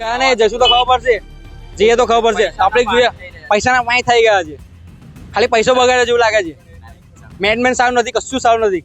ક્યાં નહીં જશું તો ખબર પડશે. જઈએ તો ખબર પડશે. આપણે જોઈએ. પૈસાના પાણી થઈ ગયા છે. ખાલી પૈસો બગાડે જેવું લાગે છે. મેન મેન સારું નથી કશું સારું નથી.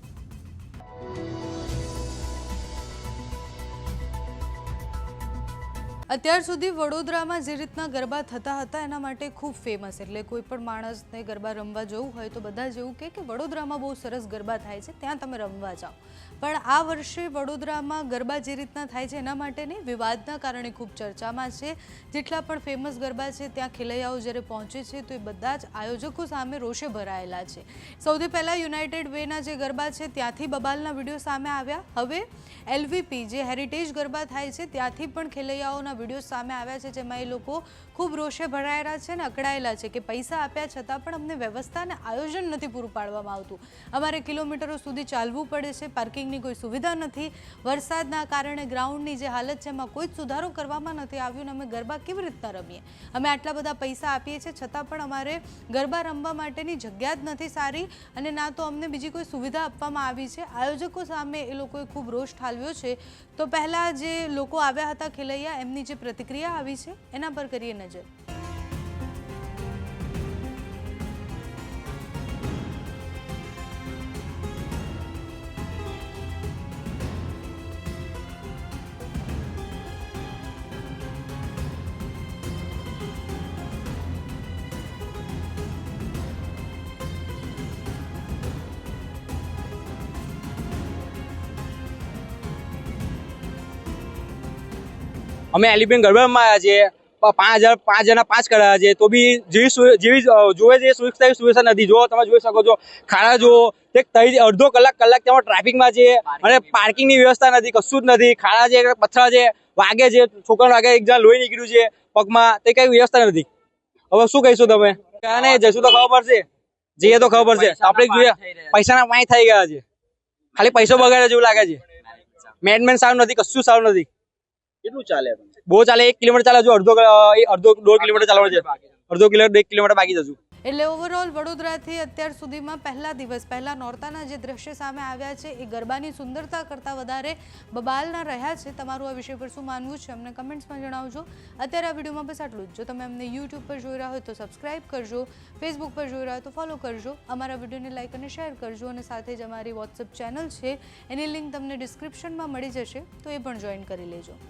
અત્યાર સુધી વડોદરામાં જે રીતના ગરબા થતા હતા, એના માટે ખૂબ ફેમસ એટલે કોઈ પણ માણસને ગરબા રમવા જવું હોય તો બધા જ એવું કે વડોદરામાં બહુ સરસ ગરબા થાય છે, ત્યાં તમે રમવા જાઓ. પણ આ વર્ષે વડોદરામાં ગરબા જે રીતના થાય છે, એના માટેની વિવાદના કારણે ખૂબ ચર્ચામાં છે. જેટલા પણ ફેમસ ગરબા છે, ત્યાં ખેલૈયાઓ જ્યારે પહોંચે છે, તો એ બધા જ આયોજકો સામે રોષે ભરાયેલા છે. સૌથી પહેલાં યુનાઇટેડ વેના જે ગરબા છે, ત્યાંથી બબાલના વીડિયો સામે આવ્યા. હવે એલવીપી જે હેરિટેજ ગરબા થાય છે, ત્યાંથી પણ ખેલૈયાઓના વીડિયો સામે આવ્યા છે, જેમાં એ લોકો ખૂબ રોષે ભરાયેલા છે અને અકળાયેલા છે કે પૈસા આપ્યા છતાં પણ અમને વ્યવસ્થા અને આયોજન નથી પૂરું પાડવામાં આવતું. અમારે કિલોમીટરો સુધી ચાલવું પડે છે, પાર્કિંગની કોઈ સુવિધા નથી. વરસાદના કારણે ગ્રાઉન્ડની જે હાલત છે, એમાં કોઈ જ સુધારો કરવામાં નથી આવ્યો અને અમે ગરબા કેવી રીતના રમીએ? અમે આટલા બધા પૈસા આપીએ છીએ છતાં પણ અમારે ગરબા રમવા માટેની જગ્યા જ નથી સારી અને ના તો અમને બીજી કોઈ સુવિધા આપવામાં આવી છે. આયોજકો સામે એ લોકોએ ખૂબ રોષ ઠાલવ્યો છે. તો પહેલાં જે લોકો આવ્યા હતા ખેલૈયા, એમની જે પ્રતિક્રિયા આવી છે એના પર કરીએ નજર. અમે એલિફન્ટ ગરબામાં આવ્યા છીએ. પાંચ હજાર પાંચ જણા પાંચ કરાયા છે. તો બી જેવી જેવી જોવે છે સુરક્ષા એવી સુવિધા નથી. જો તમે જોઈ શકો છો. ખાડા જુઓ. એક તઈ અડધો કલાક કલાક તેમાં ટ્રાફિકમાં છે. અને પાર્કિંગની વ્યવસ્થા નથી કશું જ નથી. ખાડા છે પથરા છે વાગે છે છોકરાને વાગે એક જણા લોહી નીકળ્યું છે પગમાં. તે કઈ વ્યવસ્થા નથી. હવે શું કહીશું તમે? કાને જશું તો ખબર પડશે. જઈએ તો ખબર પડશે. આપણે જોઈએ પૈસાના પાણી થઈ ગયા છે. ખાલી પૈસો બગાડે જેવું લાગે છે. મેન મેન સારું નથી કશું સારું નથી. કેટલું ચાલે બહુ ચાલે એક કિલોમીટર ચાલે હજુ અડધો અડધો દોઢ કિલોમીટર ચાલવાનું છે. અડધો કિલોમીટર એક કિલોમીટર બાકી જશું એટલે ઓવરઓલ વડોદરાથી અત્યાર સુધીમાં પહેલા દિવસ પહેલા નોરતાના જે દ્રશ્ય સામે આવ્યા છે એ ગરબાની સુંદરતા કરતાં વધારે બબાલના રહ્યા છે. તમારું આ વિષય પર શું માનવું છે અમને કમેન્ટ્સમાં જણાવજો. અત્યારે આ વિડીયોમાં બસ આટલું જ. જો તમે અમને યુટ્યુબ પર જોઈ રહ્યા હોય તો સબસ્ક્રાઇબ કરજો ફેસબુક પર જોઈ રહ્યા હોય તો ફોલો કરજો. અમારા વિડીયોને લાઇક અને શેર કરજો અને સાથે જ અમારી વોટ્સઅપ ચેનલ છે. એની લિંક તમને ડિસ્ક્રિપ્શનમાં મળી જશે તો એ પણ જોઈન કરી લેજો.